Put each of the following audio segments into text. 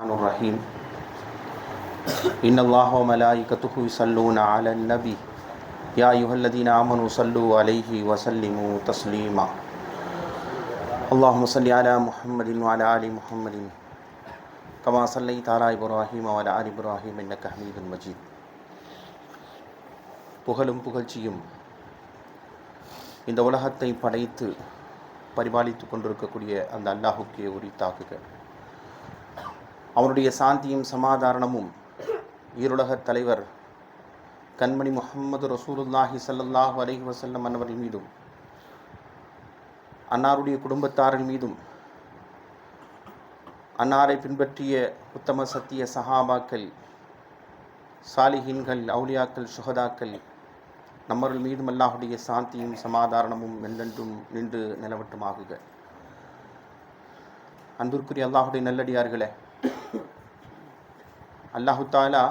الرحمن الرحيم إن الله وملائكته يصلون على النبي يا أيها الذين آمنوا صلوا عليه وسلموا تسليما اللهم صل على محمد وعلى آل محمد كما صليت على إبراهيم وعلى آل إبراهيم إنك حميد مجيد புகழும் புகழ்ச்சியும் இந்த உலகத்தை படைத்து பரிபாலித்து கொண்டிருக்கக்கூடிய அந்த அல்லாஹுக்கே உரித்தாக்குக அவனுடைய சாந்தியும் சமாதானமும் ஈருலகத் தலைவர் கண்மணி முகமது ரசூலுல்லாஹி சல்லாஹ் அலஹி வசல்லம் அன்னவரின் மீதும் அன்னாருடைய குடும்பத்தாரின் மீதும் அன்னாரை பின்பற்றிய உத்தம சத்திய சஹாபாக்கள் சாலிஹீன்கள் அவுலியாக்கள் சுகதாக்கள் நம்மர்கள் மீதும் அல்லாஹுடைய சாந்தியும் சமாதானமும் என்றென்றும் நின்று நிலவட்டுமாகுக. அன்பிற்குரிய அல்லாஹுடைய நல்லடியார்களே அல்லாஹு தாலா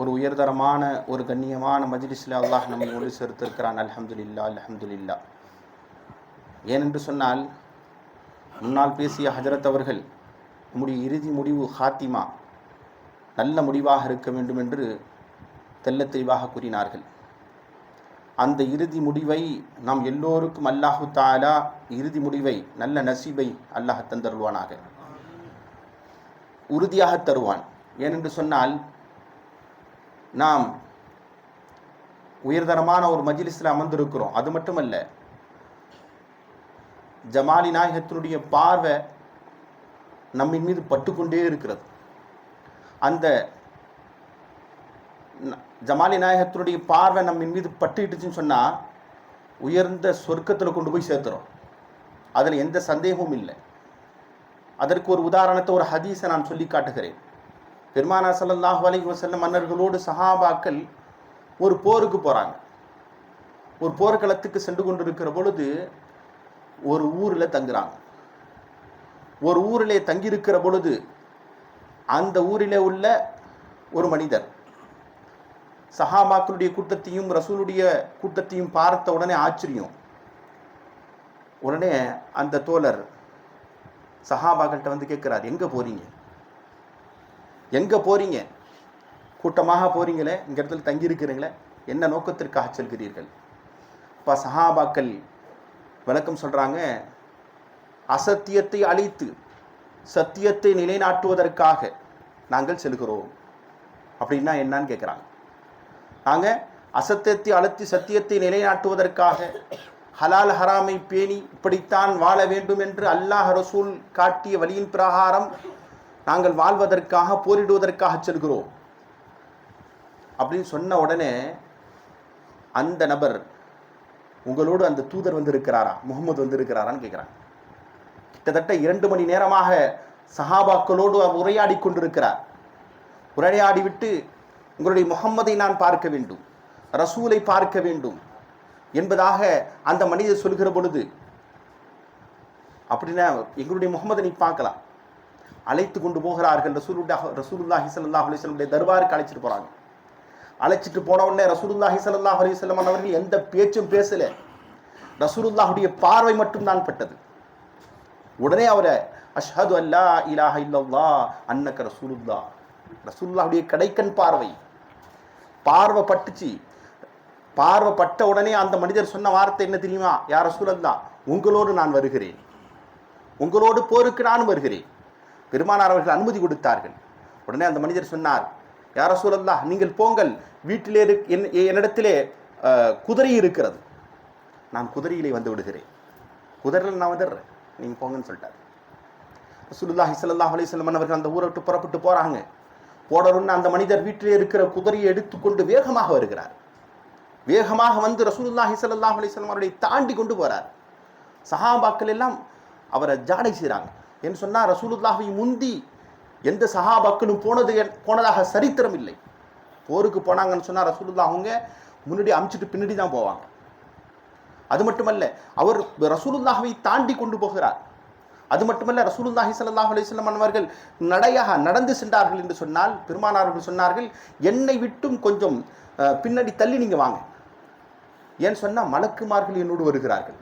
ஒரு உயர்தரமான ஒரு கண்ணியமான மஜ்லிஸில் அல்லாஹ் நம்மை ஒளி சேர்த்திருக்கிறான். அல்ஹம்துலில்லா அல்ஹம்துலில்லா ஏனென்று சொன்னால் முன்னால் பேசிய ஹஜரத் அவர்கள் நம்முடைய இறுதி முடிவு ஹாத்திமா நல்ல முடிவாக இருக்க வேண்டும் என்று தெல்ல தெளிவாக கூறினார்கள். அந்த இறுதி முடிவை நாம் எல்லோருக்கும் அல்லாஹு தாலா இறுதி முடிவை நல்ல நசீபை அல்லாஹ் தந்தருள்வானாக. உறுதியாக தருவான். ஏனென்று சொன்னால் நாம் உயர்தரமான ஒரு மஜிலிஸில் அமர்ந்திருக்கிறோம். அது மட்டுமல்ல ஜமாலி நாயகத்தினுடைய பார்வை நம்மின் மீது பட்டுக்கொண்டே இருக்கிறது. அந்த ந- ஜமாலி நாயகத்தினுடைய பார்வை நம்மின் மீது பட்டுக்கிட்டுச்சுன்னு சொன்னால் உயர்ந்த சொர்க்கத்தில் கொண்டு போய் சேர்த்துறோம் அதில் எந்த சந்தேகமும் இல்லை. அதற்கு ஒரு உதாரணத்தை ஒரு ஹதீஸை நான் சொல்லி காட்டுகிறேன். பெருமானா சல்லாஹ் அலைஹி வஸல்லம் மன்னர்களோடு சஹாபாக்கள் ஒரு போருக்கு போகிறாங்க ஒரு போர்க்களத்துக்கு சென்று கொண்டிருக்கிற பொழுது ஒரு ஊரில் தங்குறாங்க. ஒரு ஊரிலே தங்கியிருக்கிற பொழுது அந்த ஊரிலே உள்ள ஒரு மனிதர் சஹாபாக்களுடைய கூட்டத்தையும் ரசூலுடைய கூட்டத்தையும் பார்த்த உடனே ஆச்சரியம். உடனே அந்த தோழர் சஹாபாக்கள்கிட்ட வந்து கேட்குறாரு எங்கே போகிறீங்க எங்கே போகிறீங்க கூட்டமாக போகிறீங்களே இங்கே இடத்துல தங்கியிருக்கிறீங்களே? என்ன நோக்கத்திற்காக செல்கிறீர்கள்? இப்போ சஹாபாக்கள் விளக்கம் சொல்கிறாங்க அசத்தியத்தை அழித்து சத்தியத்தை நிலைநாட்டுவதற்காக நாங்கள் செல்கிறோம். அப்படின்னா என்னன்னு கேட்குறாங்க நாங்கள் அசத்தியத்தை அழுத்தி சத்தியத்தை நிலைநாட்டுவதற்காக ஹலால் ஹராமை பேணி இப்படித்தான் வாழ வேண்டும் என்று அல்லாஹ் ரசூல் காட்டிய வழியின் பிரகாரம் நாங்கள் வாழ்வதற்காக போரிடுவதற்காக செல்கிறோம். அப்படின்னு சொன்ன உடனே அந்த நபர் உங்களோடு அந்த தூதர் வந்திருக்கிறாரா? முகமது வந்திருக்கிறாரான்னு கேட்குறாங்க கிட்டத்தட்ட இரண்டு மணி நேரமாக சஹாபாக்களோடு அவர் உரையாடி கொண்டிருக்கிறார். உரையாடி விட்டு உங்களுடைய முகம்மதை நான் பார்க்க வேண்டும் ரசூலை பார்க்க வேண்டும் என்பதாக அந்த மனிதர் சொல்கிற பொழுது அப்படின்னா எங்களுடைய முகமது நீ பார்க்கலாம். அழைத்து கொண்டு போகிறார்கள் ரசூலுல்லா ரசூலுல்லாஹி ஸல்லல்லாஹு அலைஹி தர்பாருக்கு அழைச்சிட்டு போகிறாங்க அழைச்சிட்டு போன உடனே ரசூலுல்லாஹி ஸல்லல்லாஹு அலிஸ்லம் அவர்கள் எந்த பேச்சும் பேசலை. ரசூலுல்லாஹுடைய பார்வை மட்டும் தான் பட்டது. உடனே அவரை அஷ்ஹது அல்லா இலாஹ இல்லல்லா அன்னக்க ரசூலுல்லா ரசூலுல்லாஹுடைய கடைக்கண் பார்வை. பார்வை பட்டுச்சு. பார்வைப்பட்ட உடனே அந்த மனிதர் சொன்ன வார்த்தை என்ன தெரியுமா? யார ரசூலல்லா உங்களோடு நான் வருகிறேன். உங்களோடு போருக்கு நானும் வருகிறேன். பெருமானார் அவர்கள் அனுமதி கொடுத்தார்கள். உடனே அந்த மனிதர் சொன்னார் யார ரசூலல்லா நீங்கள் போங்கள். வீட்டிலே இரு என் என்னிடத்திலே குதிரை இருக்கிறது. நான் குதிரையிலே வந்து விடுகிறேன். குதிரையில் நான் வந்துடுறேன். நீங்கள் போங்கன்னு சொல்லிட்டார். ரசூலுல்லாஹி ஸல்லல்லாஹு அலைஹி அவர்கள் அந்த ஊரை விட்டு புறப்பட்டு போகிறாங்க போடணும்னு அந்த மனிதர் வீட்டிலே இருக்கிற குதிரையை எடுத்துக்கொண்டு வேகமாக வருகிறார். வேகமாக வந்து ரசூலுல்லாஹி ஸல்லல்லாஹு அலிஸ்லாம் வஸல்லம் தாண்டி கொண்டு போகிறார் சஹாபாக்கள் எல்லாம் அவரை ஜாடை செய்கிறாங்க என்று சொன்னால் ரசூலுல்லாஹை முந்தி எந்த சஹாபாக்களும் போனது போனதாக சரித்திரம் இல்லை. போருக்கு போனாங்கன்னு சொன்னால் ரசூலுல்லாஹ் அவங்க முன்னாடி அமுச்சிட்டு பின்னாடி தான் போவாங்க. அது மட்டுமல்ல அவர் ரசூலுல்லாஹவை தாண்டி கொண்டு போகிறார். அது மட்டுமல்ல ரசூலுல்லாஹி சல்லாஹ் அலிஸ்லாம் வஸல்லம் அவர்கள் நடையாக நடந்து சென்றார்கள் என்று சொன்னால் பெருமானார்கள் சொன்னார்கள் என்னை விட்டும் கொஞ்சம் பின்னாடி தள்ளி நீங்க வாங்க. ஏன்னு சொன்னால் மலக்குமார்கள் என்னோடு வருகிறார்கள்.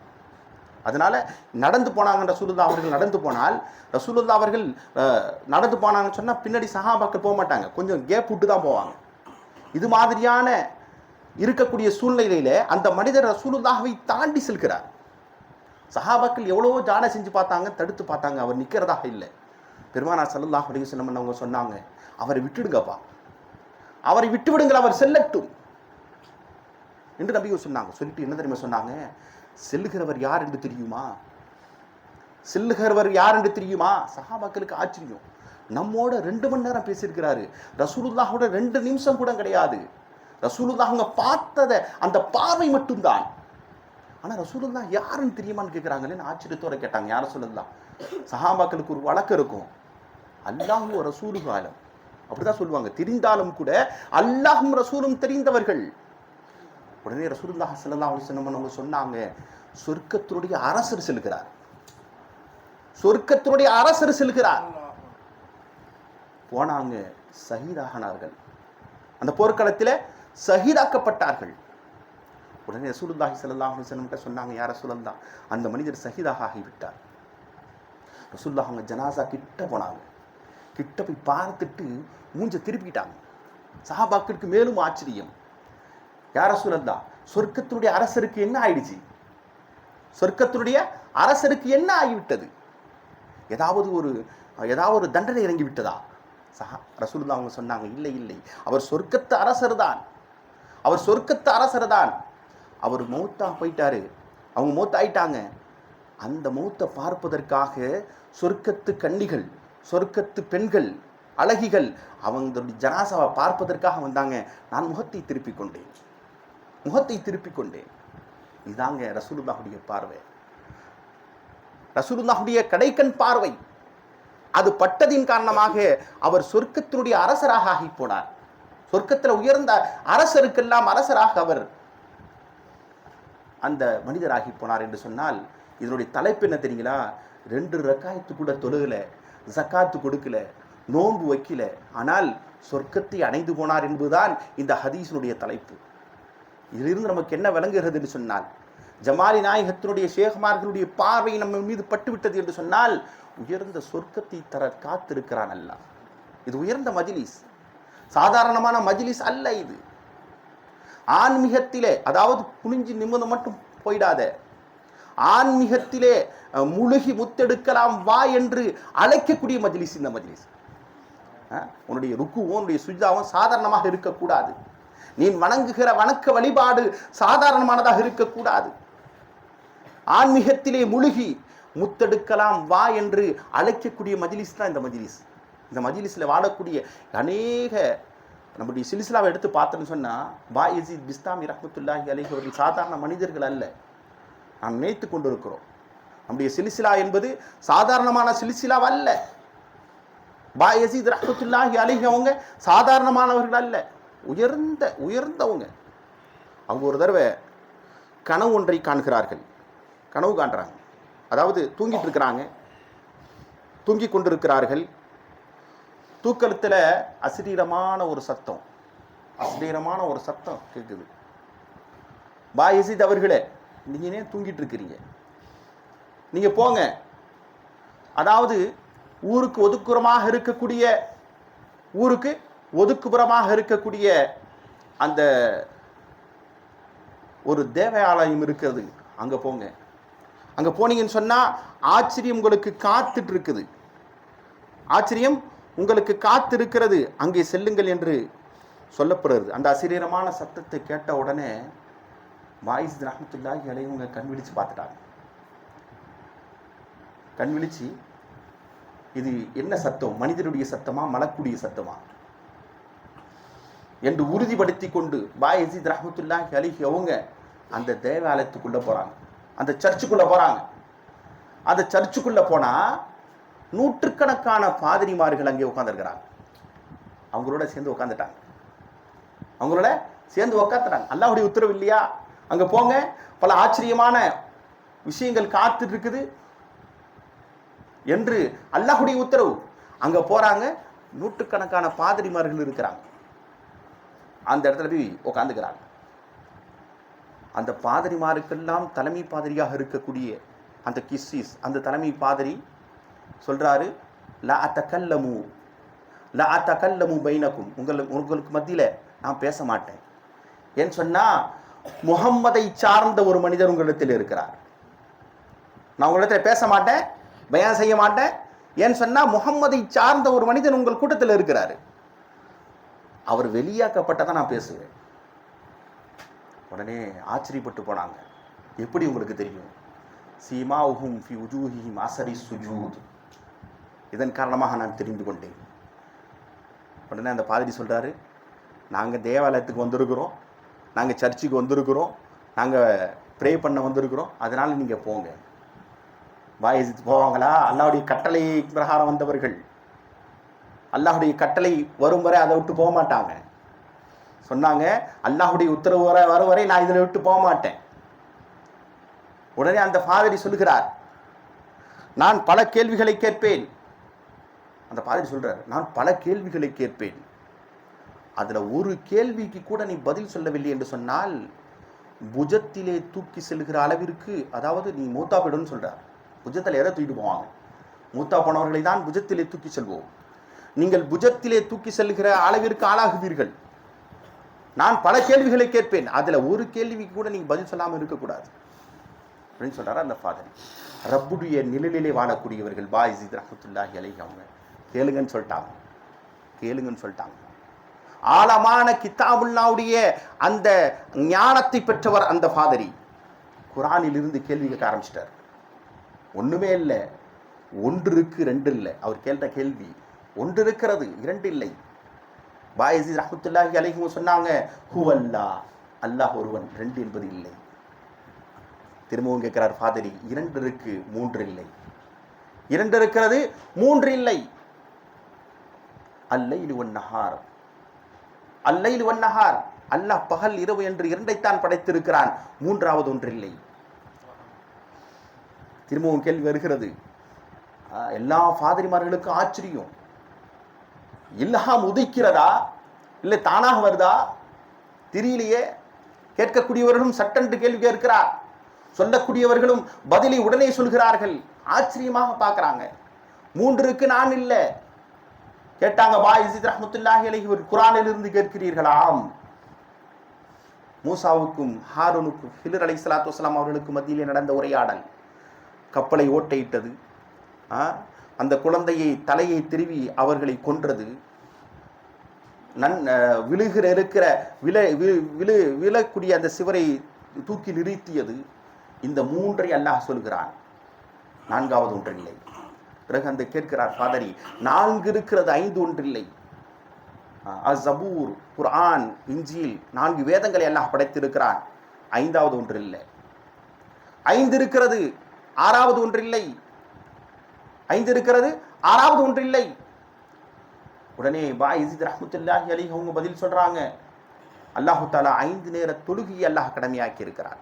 அதனால் நடந்து போனாங்க ரசூலுல்லா அவர்கள் நடந்து போனால் ரசூலுல்லா அவர்கள் நடந்து போனாங்கன்னு சொன்னால் பின்னாடி சஹாபாக்கள் போக மாட்டாங்க. கொஞ்சம் கேப் விட்டு தான் போவாங்க. இது மாதிரியான இருக்கக்கூடிய சூழ்நிலையில அந்த மனிதர் ரசூலுல்லாஹவை தாண்டி செல்கிறார். சஹாபாக்கள் எவ்வளவோ ஜாட செஞ்சு பார்த்தாங்க தடுத்து பார்த்தாங்க அவர் நிற்கிறதாக இல்லை. பெருமானா சல்லுல்லாஹ் அப்படின்னு சொன்னவங்க அவங்க சொன்னாங்க அவரை விட்டுடுங்கப்பா. அவரை விட்டு விடுங்கள் அவர் செல்லட்டும். என்று நபிகள் சொன்னாங்க. சொல்லிட்டு என்ன தெரியுமா சொன்னாங்க? செல்லுகிறவர் யார் என்று தெரியுமா? செல்லுகிறவர் யார் என்று தெரியுமா? சஹாபாக்களுக்கு ஆச்சரியம். நம்மோட ரெண்டு மணி நேரம் பேசியிருக்கிறாரு. ரசூலுல்லாஹோட ரெண்டு நிமிஷம் கூட கிடையாது. ரசூலுல்லாஹ் அவங்க பார்த்ததை அந்த பார்வை மட்டும்தான். ஆனால் ரசூலுல்லா யாருன்னு தெரியுமான்னு கேட்குறாங்களேன்னு ஆச்சரியத்தோட கேட்டாங்க. யாரை சொல்லலாம்? சஹாபாக்களுக்கு ஒரு வழக்கம் இருக்கும். அல்லாஹும் ரசூலு காலம் அப்படிதான் சொல்லுவாங்க. தெரிந்தாலும் கூட அல்லாஹும் ரசூலும் தெரிந்தவர்கள். உடனே ரசூல்லா சல்லா அலைஹி அவங்க சொன்னாங்க சொர்க்கத்தினுடைய அரசர் செல்கிறார். சொர்க்கத்தினுடைய அரசர் செல்கிறார். போனாங்க சகிதாகனார்கள். அந்த போர்க்களத்தில் சகிதாக்கப்பட்டார்கள். உடனே ரசூலுல்லாஹி சல்லா அலைஹி சொன்னாங்க யார் ரசூலல்லாஹ் அந்த மனிதர் சகிதாக ஆகிவிட்டார் ரசூல்லா அவங்க ஜனாசா கிட்ட போனாங்க. கிட்ட போய் பார்த்துட்டு மூஞ்ச திருப்பிக்கிட்டாங்க. சஹாபாக்களுக்கு மேலும் ஆச்சரியம். யார் ரசூலல்லா சொர்க்கத்தினுடைய அரசருக்கு என்ன ஆயிடுச்சு? சொர்க்கத்தினுடைய அரசருக்கு என்ன ஆகிவிட்டது? ஏதாவது ஒரு ஏதாவது ஒரு தண்டனை இறங்கி விட்டதா சஹா ரசூலுல்லா அவங்க சொன்னாங்க இல்லை இல்லை. அவர் சொர்க்கத்து அரசர் தான் அவர் சொர்க்கத்து அரசர் தான் அவர் மௌத்தா போயிட்டாரு. அவங்க மௌத்த ஆயிட்டாங்க. அந்த மௌத்தை பார்ப்பதற்காக சொர்க்கத்து கன்னிகள் சொர்க்கத்து பெண்கள் அழகிகள் அவங்களுடைய ஜனாசாவை பார்ப்பதற்காக வந்தாங்க. நான் முகத்தை திருப்பிக் கொண்டேன். முகத்தை திருப்பிக் கொண்டேன். இதாங்க ரசூலுல்லாஹுடைய பார்வை. ரசூலுல்லாஹுடைய கடைக்கண் பார்வை. அது பட்டதின் காரணமாக அவர் சொர்க்கத்தினுடைய அரசராக ஆகி போனார். சொர்க்கத்தில் உயர்ந்த அரசருக்கெல்லாம் அரசராக அவர் அந்த மனிதராகி போனார் என்று சொன்னால் இதனுடைய தலைப்பு என்ன தெரியுங்களா? ரெண்டு ரக்காயத்து கூட தொழுகல ஜக்காத்து கொடுக்கல நோன்பு வைக்கல. ஆனால் சொர்க்கத்தை அணைந்து போனார் என்பதுதான் இந்த ஹதீஸினுடைய தலைப்பு. இதிலிருந்து நமக்கு என்ன விளங்குகிறது என்று சொன்னால் ஜமாலி நாயகத்தினுடைய சேகமார்களுடைய பார்வை நம்ம மீது பட்டுவிட்டது என்று சொன்னால் உயர்ந்த சொர்க்கத்தை தர காத்திருக்கிறான் அல்ல இது உயர்ந்த மஜிலிஸ். சாதாரணமான மஜிலிஸ் அல்ல இது. ஆன்மீகத்திலே அதாவது குனிஞ்சு நிமிர்ந்து மட்டும் போயிடாத. ஆன்மீகத்திலே முழுகி முத்தெடுக்கலாம் வா என்று அழைக்கக்கூடிய மஜிலிஸ் இந்த மஜிலிஸ். உன்னுடைய ருக்குவும் உன்னுடைய சுஜாவும் சாதாரணமாக இருக்கக்கூடாது. நீ வணங்குகிற வணக்க வழிபாடு சாதாரணமானதாக இருக்கக்கூடாது. ஆன்மீகத்திலே முழுகி முத்தெடுக்கலாம் வா என்று அழைக்கக்கூடிய மஜிலிஸ் தான் இந்த மஜிலிஸ். இந்த மஜிலிஸில் வாழக்கூடிய அநேக நம்முடைய சிலிசிலாவை எடுத்து பார்த்தோன்னு சொன்னால் வா யசீத் பிஸ்தாமி ரஹமத்துல்லாஹி அலைஹி அவர்கள் சாதாரண மனிதர்கள் அல்ல. நாம் நினைத்து கொண்டிருக்கிறோம். நம்முடைய சிலிசிலா என்பது சாதாரணமான சிலிசிலாவ் அல்ல. பா யசீத் ரஹமத்துல்லாஹி அலைஹி அவங்க சாதாரணமானவர்கள் அல்ல. உயர்ந்த உயர்ந்தவங்க. அவங்க ஒரு தடவை கனவு ஒன்றை காண்கிறார்கள். கனவு காண்றாங்க. அதாவது தூங்கிட்டு இருக்கிறாங்க. தூங்கி கொண்டிருக்கிறார்கள். தூக்கத்தில் அசிரீரமான ஒரு சத்தம். அசிரீரமான ஒரு சத்தம் கேட்குது பா யசீத் அவர்களே நீங்கள் ஏன் தூங்கிட்டு இருக்கிறீங்க? நீங்கள் போங்க. அதாவது ஊருக்கு ஒதுக்குறமாக இருக்கக்கூடிய ஊருக்கு ஒதுக்குப்புறமாக இருக்கக்கூடிய அந்த ஒரு தேவாலயம் இருக்கிறது அங்கே போங்க. அங்கே போனீங்கன்னு சொன்னால் ஆச்சரியம் உங்களுக்கு காத்துட்டு இருக்குது ஆச்சரியம் உங்களுக்கு காத்து இருக்கிறது அங்கே செல்லுங்கள் என்று சொல்லப்படுறது அந்த அசிரீரமான சத்தத்தை கேட்ட உடனே வாயிஸ் ரஹமத்துல்லாஹி அலைவங்க கண் விழிச்சு பார்த்துட்டாங்க. கண் விழிச்சு இது என்ன சத்தம்? மனிதனுடைய சத்தமா? மலக்குடைய சத்தமா? என்று உறுதிப்படுத்தி கொண்டு பாய் அசீத் ரஹமத்துல்லாஹி அலிஹி அவங்க அந்த தேவாலயத்துக்குள்ளே போகிறாங்க அந்த சர்ச்சுக்குள்ளே போகிறாங்க அந்த சர்ச்சுக்குள்ளே போனால் நூற்றுக்கணக்கான பாதிரிமார்கள் அங்கே உட்காந்துருக்கிறாங்க அவங்களோட சேர்ந்து உட்காந்துட்டாங்க அவங்களோட சேர்ந்து உட்காந்துட்டாங்க அல்லாஹ்வுடைய உத்தரவு இல்லையா? அங்கே போங்க. பல ஆச்சரியமான விஷயங்கள் காத்துட்டு இருக்குது என்று அல்லாஹுடைய உத்தரவு. அங்கே போகிறாங்க நூற்றுக்கணக்கான பாதிரிமார்கள் இருக்கிறாங்க. அந்த இடத்துல போய் உட்காந்துக்கிறாங்க அந்த பாதிரிமாருக்கெல்லாம் தலைமை பாதிரியாக இருக்கக்கூடிய அந்த கிஸ்ஸிஸ் அந்த தலைமை பாதிரி சொல்கிறாரு லா அத்தக்கல்லமு லா அத்தக்கல்லமு பைனக்கும். உங்கள் உங்களுக்கு மத்தியில் நான் பேச மாட்டேன். ஏன்னு சொன்னால் முகம்மதை சார்ந்த ஒரு மனிதர் உங்களிடத்தில் இருக்கிறார். நான் உங்களிடத்தில் பேச மாட்டேன் பயான் செய்ய மாட்டேன். ஏன்னு சொன்னால் முகம்மதை சார்ந்த ஒரு மனிதன் உங்கள் கூட்டத்தில் இருக்கிறாரு. அவர் வெளியாக்கப்பட்டதான் நான் பேசுவேன் உடனே ஆச்சரியப்பட்டு போனாங்க. எப்படி உங்களுக்கு தெரியும்? சீமா உஹும் ஃபி உஜூஹிம் அசரி சுஜூத். இதன் காரணமாக நான் தெரிந்து கொண்டேன். உடனே அந்த பாதிரி சொல்கிறாரு நாங்கள் தேவாலயத்துக்கு வந்திருக்கிறோம். நாங்கள் சர்ச்சுக்கு வந்திருக்கிறோம். நாங்கள் ப்ரே பண்ண வந்திருக்கிறோம். அதனால் நீங்கள் போங்க. வாய் போவாங்களா? அல்லாவுடைய கட்டளை பிரகாரம் வந்தவர்கள். அல்லாஹுடைய கட்டளை வரும் வரை அதை விட்டு போக மாட்டாங்க. சொன்னாங்க அல்லாஹுடைய உத்தரவு வர வரும் வரை நான் இதில் விட்டு போக மாட்டேன். உடனே அந்த பாதிரி சொல்லுகிறார் நான் பல கேள்விகளை கேட்பேன். அந்த பாதிரி சொல்கிறார் நான் பல கேள்விகளை கேட்பேன். அதில் ஒரு கேள்விக்கு கூட நீ பதில் சொல்லவில்லை என்று சொன்னால் புஜத்திலே தூக்கி செல்கிற அளவிற்கு அதாவது நீ மூத்தா போயிடும்னு சொல்கிறார் புஜத்தில் எதை தூக்கிட்டு போவாங்க. மூத்தா போனவர்களை தான் புஜத்திலே தூக்கி செல்வோம். நீங்கள் புஜத்திலே தூக்கி செல்கிற அளவிற்கு ஆளாகுவீர்கள். நான் பல கேள்விகளை கேட்பேன். அதில் ஒரு கேள்விக்கு கூட நீங்கள் பதில் சொல்லாமல் இருக்கக்கூடாது. அப்படின்னு சொல்கிறார் அந்த ஃபாதர் ரப்புடைய நிழலிலே வாழக்கூடியவர்கள் பாய்ஜித் ரஹமத்துல்லாஹி அலைஹி அவங்க. கேளுங்கன்னு சொல்லிட்டாங்க. கேளுங்கன்னு சொல்லிட்டாங்க. ஆழமான கித்தாபுல்லாவுடைய அந்த ஞானத்தை பெற்றவர் அந்த ஃபாதரி குரானில் இருந்து கேள்வி கேட்க ஆரம்பிச்சிட்டார். ஒன்றுமே இல்லை. ஒன்று இருக்கு ரெண்டு இல்லை. அவர் கேட்ட கேள்வி ஒன்று இருக்கிறது இரண்டு இல்லை பாயசி ரஹமத்துல்லாஹி அலைஹும் சொன்னாங்க ஹுவல்லா அல்லாஹ் ஒருவன் ரெண்டு என்பது இல்லை. திரும்பவும் கேட்கிறார் ஃபாதரி இரண்டு இருக்கு மூன்று இல்லை இரண்டு இருக்கிறது மூன்று இல்லை அல்லைலு ஒன்னஹார் அல்லைலு ஒன்னஹார் அல்லாஹ் பகல் இரவு என்று இரண்டைத்தான் படைத்திருக்கிறான். மூன்றாவது ஒன்றில்லை. திரும்பவும் கேள்வி வருகிறது. எல்லா ஃபாதரிமார்களுக்கும் ஆச்சரியம். இல்லஹாம் உதிக்கிறதா இல்லை தானாக வருதா? தெரியலையே கேட்கக்கூடியவர்களும் சட்டென்று கேள்வி கேட்கிறார். சொல்லக்கூடியவர்களும் பதிலை உடனே சொல்கிறார்கள். ஆச்சரியமாக பார்க்குறாங்க. மூன்றுக்கு நான் இல்லை. கேட்டாங்க வா இசித் ரஹமத்துல்லாஹி அலஹி ஒரு குரானில் இருந்து கேட்கிறீர்களாம். மூசாவுக்கும் ஹாரூனுக்கும் ஹிலர் அலி சலாத்து வலாம் அவர்களுக்கு மத்தியிலே நடந்த உரையாடல். கப்பலை ஓட்டையிட்டது. ஆ, அந்த குழந்தையை தலையை திருவி அவர்களை கொன்றது. நன் விழுகிற இருக்கிற விழ விழு விழக்கூடிய அந்த சிவரை தூக்கி நிறுத்தியது. இந்த மூன்றை அல்லாஹ் சொல்கிறான். நான்காவது ஒன்றில்லை. பிறகு அந்த கேட்கிறார் ஃபாதரி நான்கு இருக்கிறது ஐந்து ஒன்றில்லை. அசபூர் குர்ஆன் இஞ்சில் நான்கு வேதங்களை அல்லாஹ் படைத்திருக்கிறான். ஐந்தாவது ஒன்று இல்லை ஐந்து இருக்கிறது ஆறாவது ஒன்றில்லை. ஐந்து இருக்கிறது ஆறாவது ஒன்று இல்லை. உடனே பாயிசித் ரஹமத்துல்லாஹி அலி அவங்க பதில் சொல்றாங்க. அல்லாஹு தாலா ஐந்து நேர தொழுகையை அல்லாஹ் கடமையாக்கி இருக்கிறார்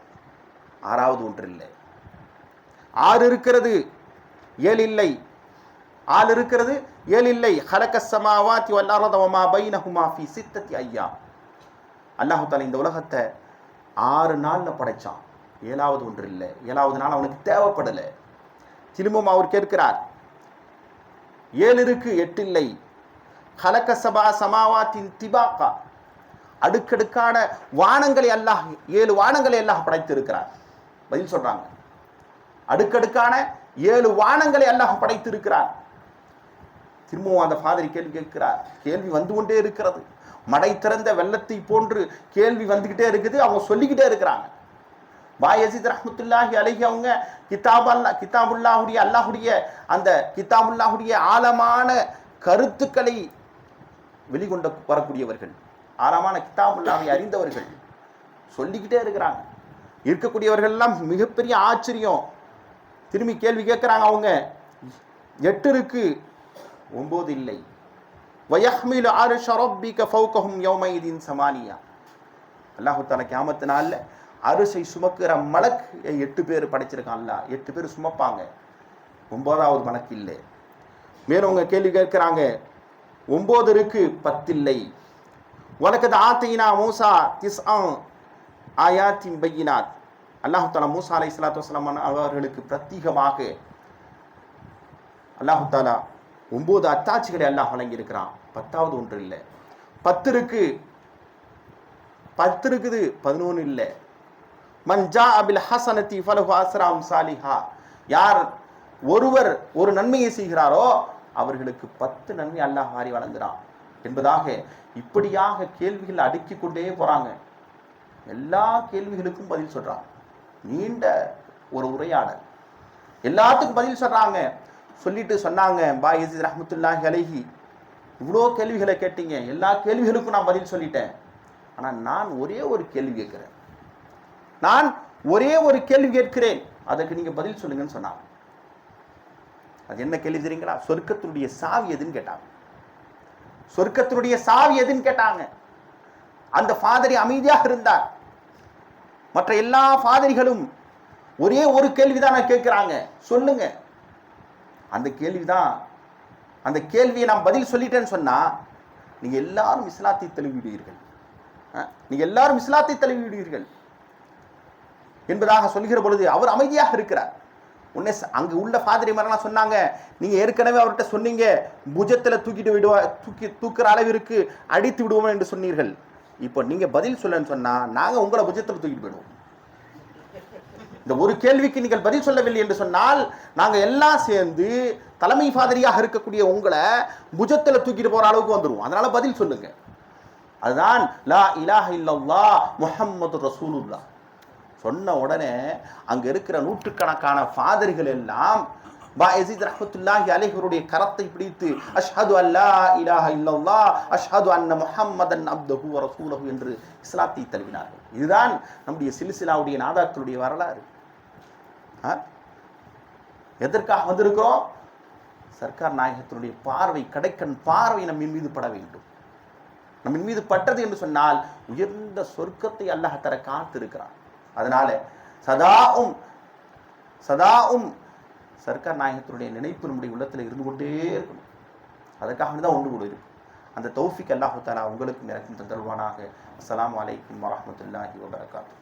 ஆறாவது ஒன்று இல்லை. ஆறு இருக்கிறது ஏழு இல்லை. ஆள் இருக்கிறது ஏழு இல்லை. ஹலக்க சமாவாத்தி வல்லாரத பை பைனஹுமா ஃபி சித்தத்தி ஐயா அல்லாஹு தாலா இந்த உலகத்தை ஆறு நாள்ல படைச்சான். ஏழாவது ஒன்று இல்லை. ஏழாவது நாள் அவனுக்கு தேவைப்படலை. திரும்பவும் அவர் கேட்கிறார் ஏழு இருக்கு எட்டு இல்லை ஹலக்க சபா சமாவாத்தின் திபாக்கா. அடுக்கடுக்கான வானங்களை அல்லாஹ் ஏழு வானங்களை அல்லாஹ் படைத்திருக்கிறார். பதில் சொல்றாங்க. அடுக்கடுக்கான ஏழு வானங்களை அல்லாஹ் படைத்திருக்கிறார். திரும்பவும் அந்த ஃபாதர் கேள்வி கேட்கிறார். கேள்வி வந்து கொண்டே இருக்கிறது. மடை திறந்த வெள்ளத்தை போன்று கேள்வி வந்துகிட்டே இருக்குது. அவங்க சொல்லிக்கிட்டே இருக்கிறாங்க. பாயசித் ரஹமத்துல்லாஹி அழகி அவங்க கிதாப் அல்லா கிதாபுல்லாஹுடைய அல்லாஹுடைய அந்த கிதாபுல்லாஹுடைய ஆழமான கருத்துக்களை வெளிக்கொண்டு வரக்கூடியவர்கள். ஆழமான கிதாபுல்லாவை அறிந்தவர்கள். சொல்லிக்கிட்டே இருக்கிறாங்க. இருக்கக்கூடியவர்கள் எல்லாம் மிகப்பெரிய ஆச்சரியம். திரும்பி கேள்வி கேட்குறாங்க அவங்க. எட்டு இருக்கு ஒம்பது இல்லை. வயஹ்மில் ஆறு ஷரப்பிக ஃபௌகஹும் யோமைதீன் சமானியா. அல்லாஹு தாலா கியாமத்து நாளில் அரிசை சுமக்கிற மலக் எட்டு பேர் படைச்சிருக்கான்ல எட்டு பேர் சுமப்பாங்க. ஒன்பதாவது மலக்கு இல்லை. மேலும் அவங்க கேள்வி கேட்கிறாங்க ஒன்பது இருக்கு பத்தில்லை உனக்கு ஆத்தைனா மூசா திஸ் ஆயாத்தின் பையினாத். அல்லாஹு மூசா அலை சலாத்து வலாம் அவர்களுக்கு பிரத்யேகமாக அல்லாஹாலா ஒன்பது அத்தாட்சிகளை அல்லாஹ் வழங்கியிருக்கிறான். பத்தாவது ஒன்று இல்லை. பத்து இருக்கு பத்து இருக்குது பதினொன்று இல்லை. மஞ்சா அபில் ஹசனத்தி ஃபலஹு அஸ்ராம் சாலிஹா. யார் ஒருவர் ஒரு நன்மையை செய்கிறாரோ அவர்களுக்கு பத்து நன்மை அல்லாஹ் மாறி வழங்குறான். என்பதாக இப்படியாக கேள்விகள் அடுக்கி கொண்டே போறாங்க. எல்லா கேள்விகளுக்கும் பதில் சொல்றான். நீண்ட ஒரு உரையாடல். எல்லாத்துக்கும் பதில் சொல்றாங்க. சொல்லிட்டு சொன்னாங்க பா யசீத் ரஹமத்துல்லாஹி அலைஹி. இவ்வளோ கேள்விகளை கேட்டீங்க. எல்லா கேள்விகளுக்கும் நான் பதில் சொல்லிட்டேன். ஆனால் நான் ஒரே ஒரு கேள்வி கேட்குறேன். நான் ஒரே ஒரு கேள்வி கேட்கிறேன். அதற்கு நீங்க பதில் சொல்லுங்கன்னு சொன்னாங்க. அது என்ன கேள்வி தெரியுங்களா? சொர்க்கத்தினுடைய சாவி எதுன்னு கேட்டாங்க. சொர்க்கத்தினுடைய சாவி எதுன்னு கேட்டாங்க. அந்த ஃபாதரி அமைதியாக இருந்தார். மற்ற எல்லா ஃபாதரிகளும் ஒரே ஒரு கேள்விதான் நான் கேட்கிறாங்க. சொல்லுங்க. அந்த கேள்விதான் அந்த கேள்வியை நான் பதில் சொல்லிட்டேன்னு சொன்னா நீங்கள் எல்லாரும் இஸ்லாத்தை தழுவிடுவீர்கள் நீங்கள் எல்லாரும் இஸ்லாத்தை தழுவிடுவீர்கள் என்பதாக சொல்கிற பொழுது அவர் அமைதியாக இருக்கிறார். உன்னே அங்கே அங்கு உள்ள ஃபாதரி மரணம் சொன்னாங்க நீங்க ஏற்கனவே அவர்கிட்ட சொன்னீங்க புஜத்துல தூக்கிட்டு விடுவா தூக்கி தூக்குற அளவிற்கு அடித்து விடுவோம் என்று சொன்னீர்கள். இப்போ நீங்க பதில் சொல்லன்னு சொன்னால் நாங்க உங்களை புஜத்தில் தூக்கிட்டு போயிடுவோம். இந்த ஒரு கேள்விக்கு நீங்கள் பதில் சொல்லவில்லை என்று சொன்னால் நாங்க எல்லாம் சேர்ந்து தலைமை ஃபாதரியாக இருக்கக்கூடிய உங்களை புஜத்துல தூக்கிட்டு போகிற அளவுக்கு வந்துடுவோம் அதனால பதில் சொல்லுங்கள் அதுதான் லா இலாஹ இல்லல்லாஹ் முஹம்மது ரசூலுல்லா சொன்ன உடனே அங்கே இருக்கிற நூற்றுக்கணக்கான ஃபாதர்கள் எல்லாம் பா எசித் ரஹமத்துல்லாஹி அலைஹருடைய கரத்தை பிடித்து அஷ்ஹது அல்லா இலாஹ இல்லல்லா அஷ்ஹது அன்ன முஹம்மதன் அப்தஹு ரசூலஹு என்று இஸ்லாத்தை தழுவினார்கள். இதுதான் நம்முடைய சிலிசிலாவுடைய நாதாக்களுடைய வரலாறு. ஆ? எதற்காக வந்திருக்கிறோம்? சர்க்கார் நாயகத்தினுடைய பார்வை கடைக்கண் பார்வை நம்மின் மீது பட வேண்டும். நம்மின் மீது பட்டது என்று சொன்னால் உயர்ந்த சொர்க்கத்தை அல்லாஹ் தர காத்திருக்கிறான். அதனால சதாவும் சதாவும் சர்க்கார் நாயகத்தினுடைய நினைப்பு நம்முடைய உள்ளத்தில் இருந்து கொண்டே இருக்கணும். அதற்காக தான் ஒன்று கூட இருக்கும் அந்த தௌஃபிக் அல்லாஹு தாலா உங்களுக்கும் எனக்கும் தந்தருவானாக அஸ்லாம் அலைக்கும் வரமத்துல்லாஹி வபரகாத்துஹு.